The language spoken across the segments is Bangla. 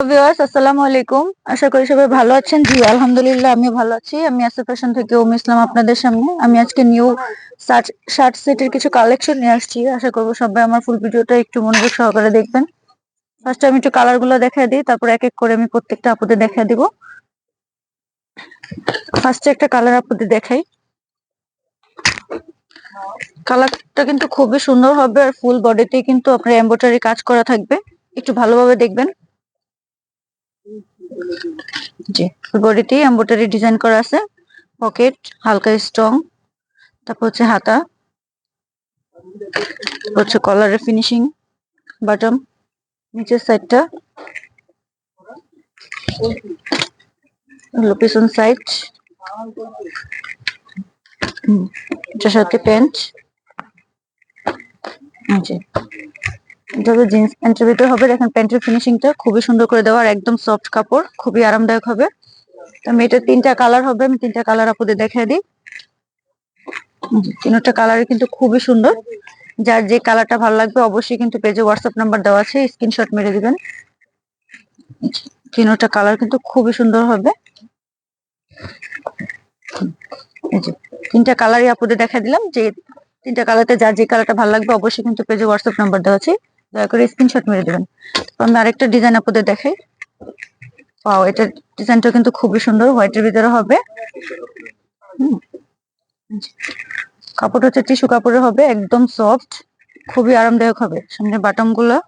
ভিউয়ার্স আসসালামু আলাইকুম। আশা করি সবাই ভালো আছেন। জি, আলহামদুলিল্লাহ আমি ভালো আছি। আমি থেকে ইসলাম আপনাদের সামনে। আমি আজকে কিছু কালেকশন নিয়ে আসছি। আশা করব সবাই আমার ফুল ভিডিওটা একটু সহকারে দেখবেন। আমি একটু দেখা দিই, তারপর এক এক করে আমি প্রত্যেকটা আপুদের দেখা দিব। ফার্স্টে একটা কালার আপুদের দেখাই। কালারটা কিন্তু খুবই সুন্দর হবে আর ফুল বডিতে কিন্তু আপনার এমব্রয়ডারি কাজ করা থাকবে। একটু ভালোভাবে দেখবেন। জি, বডিতে এমব্রয়ডারি ডিজাইন করা আছে। পকেট হালকা স্ট্রং তারপর হচ্ছে হাতা হচ্ছে কলারের ফিনিশিং বাটম নিচের সাইডটা পিছন সাইড এটার সাথে প্যান্ট, জি। এটা হলো জিন্স প্যান্টের ভিতরে হবে, দেখেন প্যান্টের ফিনিশিংটা খুবই সুন্দর করে দেওয়া আর একদম সফট কাপড়, খুবই আরামদায়ক হবে। তো আমি এটা তিনটা কালার হবে, আমি তিনটা কালার আপনাদের দেখাই দিই। তিনটা কালারই কিন্তু খুবই সুন্দর। যার যে কালারটা ভালো লাগবে অবশ্যই কিন্তু পেজে হোয়াটসঅ্যাপ নাম্বার দেওয়া আছে স্ক্রিনশট মেরে দিবেন। তিনটা কালার কিন্তু খুবই সুন্দর হবে। তিনটা কালারই আপনাদের দেখা দিলাম, যে তিনটা কালারতে যার যে কালারটা ভালো লাগবে অবশ্যই কিন্তু পেজে হোয়াটসঅ্যাপ নাম্বার দেওয়া আছে। দয়া করে স্ক্রিনশট মেরে দেবেন। আমি আরেকটা ডিজাইন আপনাদের দেখাই। পাও এটা ডিজাইনটা কিন্তু খুবই সুন্দর হোয়াইটের ভিতরে হবে। কাপড় হচ্ছে টিস্যু কাপড়ের হবে, একদম সফট খুবই আরামদায়ক হবে। সামনে বাটমগুলা,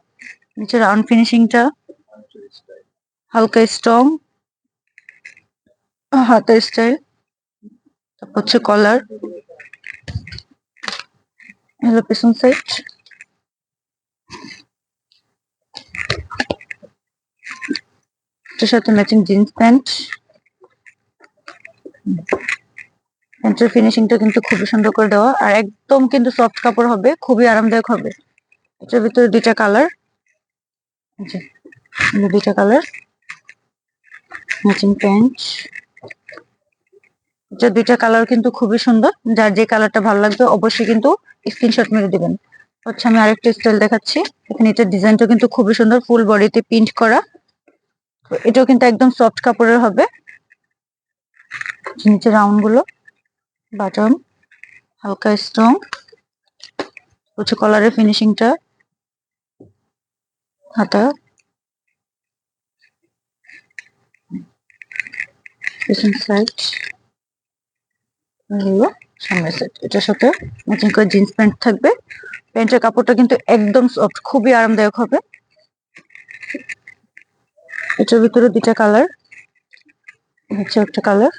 নিচে রাউন্ড ফিনিশিংটা হালকা স্ট্রং হাতের স্টাইল তারপর হচ্ছে কলার হলো পিছন সাইড এটার সাথে ম্যাচিং জিন্স প্যান্ট প্যান্টের ফিনিশিংটা কিন্তু খুবই সুন্দর করে দেওয়া। আর একদম কিন্তু সফট কাপড় হবে, খুবই আরামদায়ক হবে। এটার ভিতরে দুইটা কালার দুইটা কালার ম্যাচিং প্যান্ট এটা দুইটা কালার কিন্তু খুবই সুন্দর। যার যে কালারটা ভালো লাগবে, অবশ্যই কিন্তু স্ক্রিনশট মেরে দিবেন। হচ্ছে আমি আরেকটা স্টাইল দেখাচ্ছি। এখানে এটার ডিজাইনটা কিন্তু খুবই সুন্দর। ফুল বডিতে প্রিন্ট করা। এটাও কিন্তু একদম সফট কাপড়ের হবে। নিচে রাউন্ডগুলো বাটন হালকা স্ট্রং হচ্ছে কলারের ফিনিশিংটা হাতা। পেছন সাইড হলো সামনের সাইড এটার সাথে ম্যাচিং করে জিন্স প্যান্ট থাকবে। প্যান্টের কাপড়টা কিন্তু একদম সফট খুবই আরামদায়ক হবে। এটার ভিতরে দুটা কালার হচ্ছে একটা কালার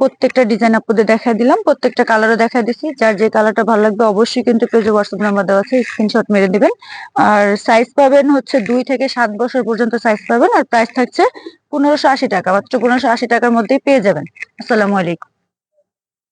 প্রত্যেকটা ডিজাইন আপনাদের দেখা দিলাম, প্রত্যেকটা কালারও দেখা দিছি। যার যে কালারটা ভালো লাগবে অবশ্যই কিন্তু পেজে হোয়াটসঅ্যাপ নাম্বার দেওয়া আছে স্ক্রিনশট মেরে দিবেন। আর সাইজ পাবেন হচ্ছে দুই থেকে সাত বছর পর্যন্ত সাইজ পাবেন, আর প্রাইস থাকছে পনেরোশো আশি টাকা, মাত্র পনেরোশো আশি টাকার মধ্যেই পেয়ে যাবেন। আসসালামু আলাইকুম।